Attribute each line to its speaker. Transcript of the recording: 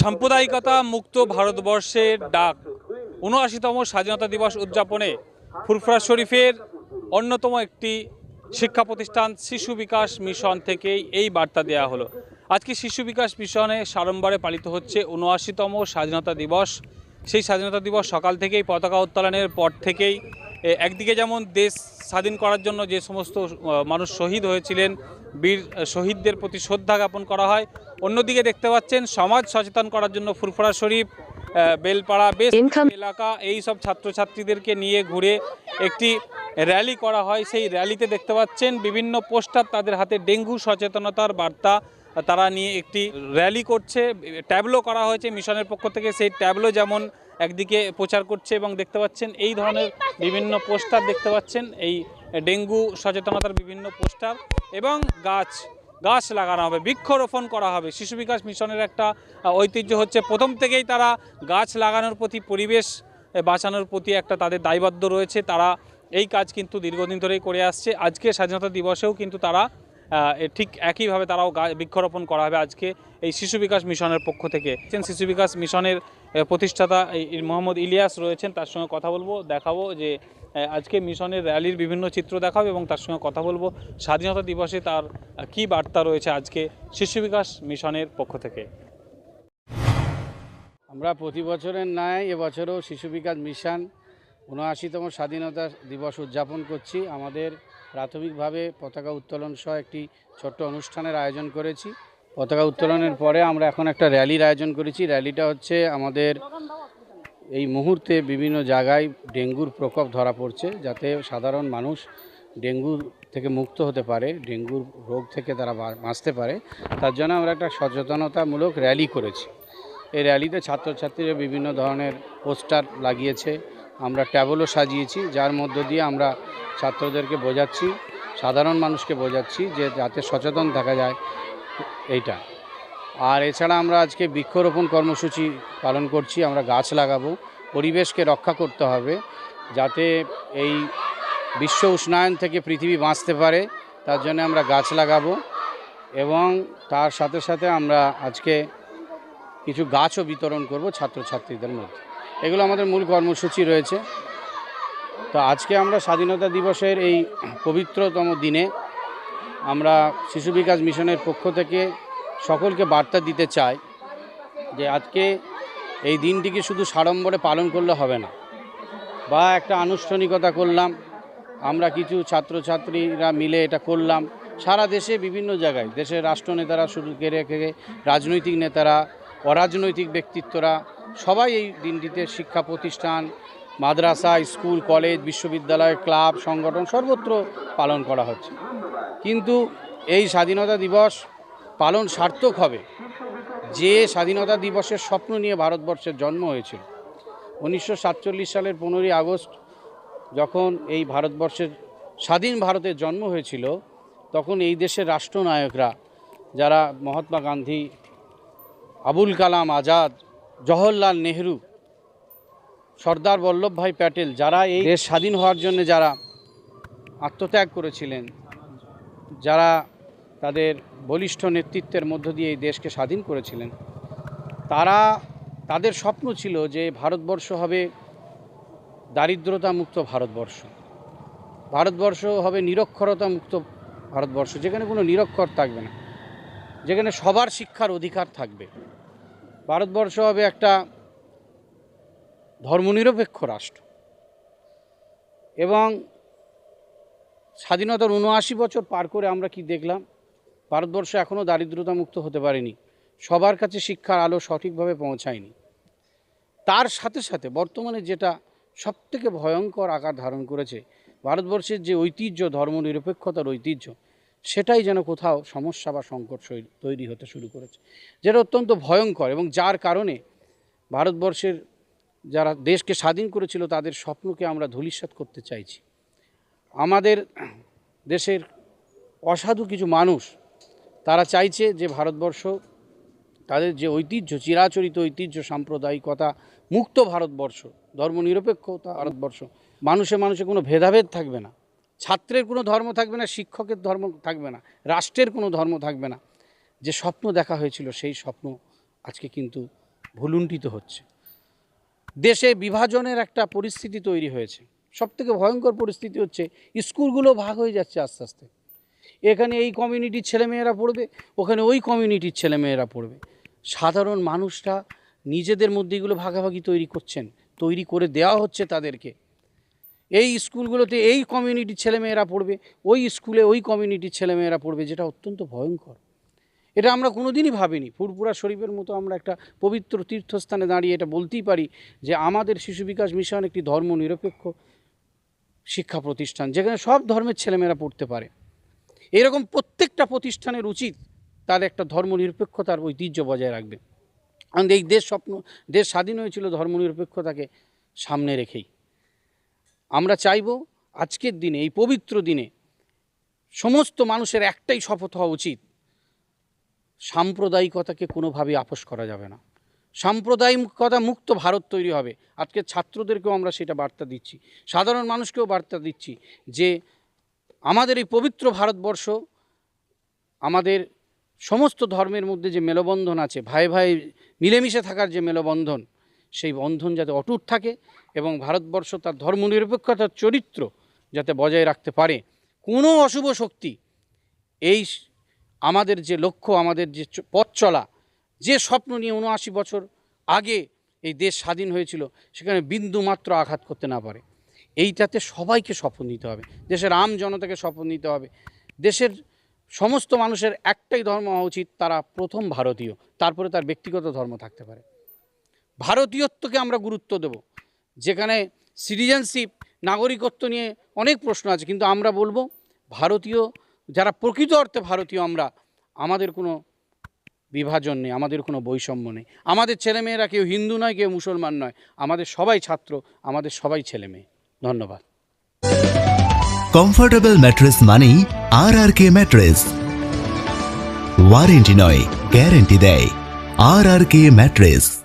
Speaker 1: সাম্প্রদায়িকতা মুক্ত ভারতবর্ষের ডাক। উনআশিতম স্বাধীনতা দিবস উদযাপনে ফুরফুরা শরীফের অন্যতম একটি শিক্ষা প্রতিষ্ঠান শিশু বিকাশ মিশন থেকেই এই বার্তা দেওয়া হলো। আজকে শিশু বিকাশ মিশনে সাড়ম্বরে পালিত হচ্ছে উনআশিতম স্বাধীনতা দিবস। সেই স্বাধীনতা দিবস সকাল থেকেই পতাকা উত্তোলনের পর থেকেই একদিকে যেমন দেশ স্বাধীন করার জন্য যে সমস্ত মানুষ শহীদ হয়েছিলেন বীর শহীদদের প্রতি শ্রদ্ধা জ্ঞাপন করা হয়। অন্যদিকে দেখতে পাচ্ছেন সমাজ সচেতন করার জন্য ফুরফুরা শরীফ বেলপাড়া বেশ এলাকা এই সব ছাত্রছাত্রীদেরকে নিয়ে ঘুরে একটি র্যালি করা হয়। সেই র্যালিতে দেখতে পাচ্ছেন বিভিন্ন পোস্টার তাদের হাতে ডেঙ্গু সচেতনতার বার্তা তারা নিয়ে একটি র্যালি করছে। ট্যাবলো করা হয়েছে মিশনের পক্ষ থেকে। সেই ট্যাবলো যেমন একদিকে প্রচার করছে এবং দেখতে পাচ্ছেন এই ধরনের বিভিন্ন পোস্টার দেখতে পাচ্ছেন। এই ডেঙ্গু সচেতনতার বিভিন্ন পোস্টার এবং গাছ গাছ লাগানো হবে, বৃক্ষরোপণ করা হবে। শিশু বিকাশ মিশনের একটা ঐতিহ্য হচ্ছে প্রথম থেকেই তারা গাছ লাগানোর প্রতি, পরিবেশ বাঁচানোর প্রতি একটা তাদের দায়বদ্ধ রয়েছে। তারা এই কাজ কিন্তু দীর্ঘদিন ধরেই করে আসছে। আজকে স্বাধীনতা দিবসেও কিন্তু তারা ঠিক একইভাবে তারাও বৃক্ষরোপণ করা হবে আজকে এই শিশু বিকাশ মিশনের পক্ষ থেকে। শিশু বিকাশ মিশনের প্রতিষ্ঠাতা মোহাম্মদ ইলিয়াস রয়েছেন, তার সঙ্গে কথা বলব, দেখাবো যে আজকে মিশনের র্যালির বিভিন্ন চিত্র দেখাবো এবং তার সঙ্গে কথা বলব। স্বাধীনতা দিবসে তার কি বার্তা রয়েছে আজকে শিশু বিকাশ মিশনের পক্ষ থেকে?
Speaker 2: আমরা প্রতি বছরের ন্যায় এবছরও শিশু বিকাশ মিশন উনআশিতম স্বাধীনতা দিবস উদযাপন করছি। আমাদের প্রাথমিকভাবে পতাকা উত্তোলন সহ একটি ছোট্ট অনুষ্ঠানের আয়োজন করেছি। পতাকা উত্তোলনের পরে আমরা এখন একটা র্যালির আয়োজন করেছি। র্যালিটা হচ্ছে আমাদের এই মুহূর্তে বিভিন্ন জায়গায় ডেঙ্গুর প্রকোপ ধরা পড়ছে, যাতে সাধারণ মানুষ ডেঙ্গু থেকে মুক্ত হতে পারে, ডেঙ্গুর রোগ থেকে তারা বাঁচতে পারে। তার জন্য আমরা একটা সচেতনতামূলক র্যালি করেছি। এই র্যালিতে ছাত্রছাত্রীরা বিভিন্ন ধরনের পোস্টার লাগিয়েছে আমরা ট্যাবলও সাজিয়েছি, যার মধ্য দিয়ে আমরা ছাত্রদেরকে বোঝাচ্ছি, সাধারণ মানুষকে বোঝাচ্ছি যে যাতে সচেতন থাকা যায় এইটা। আর এছাড়া আমরা আজকে বৃক্ষরোপণ কর্মসূচি পালন করছি, আমরা গাছ লাগাবো, পরিবেশকে রক্ষা করতে হবে, যাতে এই বিশ্ব উষ্ণায়ন থেকে পৃথিবী বাঁচতে পারে, তার জন্য আমরা গাছ লাগাবো এবং তার সাথে সাথে আমরা আজকে কিছু গাছও বিতরণ করব ছাত্রছাত্রীদের মধ্যে। এগুলো আমাদের মূল কর্মসূচি রয়েছে। তো আজকে আমরা স্বাধীনতা দিবসের এই পবিত্রতম দিনে আমরা শিশু বিকাশ মিশনের পক্ষ থেকে সকলকে বার্তা দিতে চাই যে আজকে এই দিনটিকে শুধু সাড়ম্বরে পালন করলে হবে না, বা একটা আনুষ্ঠানিকতা করলাম, আমরা কিছু ছাত্রছাত্রীরা মিলে এটা করলাম। সারা দেশে বিভিন্ন জায়গায়, দেশের রাষ্ট্রনেতারা শুরু করে রাজনৈতিক নেতারা, অরাজনৈতিক ব্যক্তিত্বরা সবাই এই দিনটিতে শিক্ষা প্রতিষ্ঠান, মাদ্রাসা, স্কুল, কলেজ, বিশ্ববিদ্যালয়, ক্লাব, সংগঠন সর্বত্র পালন করা হচ্ছে। কিন্তু এই স্বাধীনতা দিবস পালন সার্থক হবে। যে স্বাধীনতা দিবসের স্বপ্ন নিয়ে ভারতবর্ষের জন্ম হয়েছিল, উনিশশো সাতচল্লিশ সালের পনেরোই আগস্ট যখন এই ভারতবর্ষের স্বাধীন ভারতের জন্ম হয়েছিল, তখন এই দেশের রাষ্ট্রনায়করা, যারা মহাত্মা গান্ধী, আবুল কালাম আজাদ জওহরলাল নেহরু, সর্দার বল্লভভাই প্যাটেল, যারা এই দেশ স্বাধীন হওয়ার জন্য যারা আত্মত্যাগ করেছিলেন, যারা তাদের বলিষ্ঠ নেতৃত্বের মধ্য দিয়ে এই দেশকে স্বাধীন করেছিলেন, তারা, তাদের স্বপ্ন ছিল যে ভারতবর্ষ হবে দারিদ্রতা মুক্ত ভারতবর্ষ। ভারতবর্ষ হবে নিরক্ষরতা মুক্ত ভারতবর্ষ, যেখানে কোনো নিরক্ষর থাকবে না, যেখানে সবার শিক্ষার অধিকার থাকবে। ভারতবর্ষ হবে একটা ধর্মনিরপেক্ষ রাষ্ট্র। এবং স্বাধীনতার উনআশি বছর পার করে আমরা কি দেখলাম, ভারতবর্ষ এখনও দারিদ্রতা মুক্ত হতে পারেনি। সবার কাছে শিক্ষার আলো সঠিকভাবে পৌঁছায়নি। তার সাথে সাথে বর্তমানে যেটা সবথেকে ভয়ঙ্কর আকার ধারণ করেছে, ভারতবর্ষের যে ঐতিহ্য, ধর্মনিরপেক্ষতার ঐতিহ্য সেটাই যেন কোথাও সমস্যা বা সংকট তৈরি হতে শুরু করেছে। যেটা অত্যন্ত ভয়ঙ্কর এবং যার কারণে ভারতবর্ষের যারা দেশকে স্বাধীন করেছিল, তাদের স্বপ্নকে আমরা ধূলিসাৎ করতে চাইছি। আমাদের দেশের অসাধু কিছু মানুষ, তারা চাইছে যে ভারতবর্ষ, তাদের যে ঐতিহ্য, চিরাচরিত ঐতিহ্য, সাম্প্রদায়িকতা, মুক্ত ভারতবর্ষ, ধর্মনিরপেক্ষতা ভারতবর্ষ, মানুষে মানুষে কোনো ভেদাভেদ থাকবে না। ছাত্রের কোনো ধর্ম থাকবে না, শিক্ষকের ধর্ম থাকবে না, রাষ্ট্রের কোনো ধর্ম থাকবে না। যে স্বপ্ন দেখা হয়েছিল, সেই স্বপ্ন আজকে কিন্তু ভুলুণ্ঠিত হচ্ছে। দেশে বিভাজনের একটা পরিস্থিতি তৈরি হয়েছে। সব থেকে ভয়ঙ্কর পরিস্থিতি হচ্ছে, স্কুলগুলো ভাগ হয়ে যাচ্ছে আস্তে আস্তে। এখানে এই কমিউনিটির ছেলেমেয়েরা পড়বে, ওখানে ওই কমিউনিটির ছেলেমেয়েরা পড়বে। সাধারণ মানুষরা নিজেদের মধ্যে এগুলো ভাগাভাগি তৈরি করছেন, তৈরি করে দেওয়া হচ্ছে তাদেরকে। এই স্কুলগুলোতে এই কমিউনিটির ছেলেমেয়েরা পড়বে, ওই স্কুলে ওই কমিউনিটির ছেলেমেয়েরা পড়বে, যেটা অত্যন্ত ভয়ঙ্কর। এটা আমরা কোনোদিনই ভাবিনি। ফুরপুরা শরীফের মতো আমরা একটা পবিত্র তীর্থস্থানে দাঁড়িয়ে এটা বলতেই পারি যে আমাদের শিশু বিকাশ মিশন একটি ধর্মনিরপেক্ষ শিক্ষা প্রতিষ্ঠান, যেখানে সব ধর্মের ছেলেমেয়েরা পড়তে পারে। এরকম প্রত্যেকটা প্রতিষ্ঠানের উচিত তার একটা ধর্মনিরপেক্ষতার ঐতিহ্য বজায় রাখবে। কারণ এই দেশ স্বপ্ন, দেশ স্বাধীন হয়েছিল ধর্মনিরপেক্ষতাকে সামনে রেখেই। আমরা চাইব আজকের দিনে, এই পবিত্র দিনে সমস্ত মানুষের একটাই শপথ হওয়া উচিত, সাম্প্রদায়িকতাকে কোনোভাবে আপোষ করা যাবে না। সাম্প্রদায়িকতা মুক্ত ভারত তৈরি হবে। আজকে ছাত্রদেরকেও আমরা সেটা বার্তা দিচ্ছি, সাধারণ মানুষকেও বার্তা দিচ্ছি যে আমাদের এই পবিত্র ভারতবর্ষ, আমাদের সমস্ত ধর্মের মধ্যে যে মেলবন্ধন আছে, ভাই ভাই মিলেমিশে থাকার যে মেলবন্ধন সেই বন্ধন যাতে অটুট থাকে এবং ভারতবর্ষ তার ধর্মনিরপেক্ষতার চরিত্র যাতে বজায় রাখতে পারে। কোনো অশুভ শক্তি এই আমাদের যে লক্ষ্য, আমাদের যে পথ চলা, যে স্বপ্ন নিয়ে উনআশি বছর আগে এই দেশ স্বাধীন হয়েছিল, সেখানে বিন্দু মাত্র আঘাত করতে না পারে। এইটাতে সবাইকে শপথ নিতে হবে। দেশের আম জনতাকে শপথ নিতে হবে। দেশের সমস্ত মানুষের একটাই ধর্ম হওয়া উচিত, তারা প্রথম ভারতীয়। তারপরে তার ব্যক্তিগত ধর্ম থাকতে পারে। ভারতীয়ত্বকে আমরা গুরুত্ব দেব। যেখানে সিটিজেনশিপ নাগরিকত্ব নিয়ে অনেক প্রশ্ন আছে, কিন্তু আমরা বলব ভারতীয়, যারা প্রকৃত অর্থে ভারতীয়, আমরা, আমাদের কোনো বিভাজন নেই, আমাদের কোনো বৈষম্য নেই। আমাদের ছেলেমেয়েরা কেউ হিন্দু নয়, কেউ মুসলমান নয়, আমাদের সবাই ছাত্র, আমাদের সবাই ছেলেমেয়ে। ধন্যবাদ।
Speaker 3: কমফোর্টেবল ম্যাট্রেস মানেই R R K mattress warranty নয় গ্যারেন্টি দেয়। R R K mattress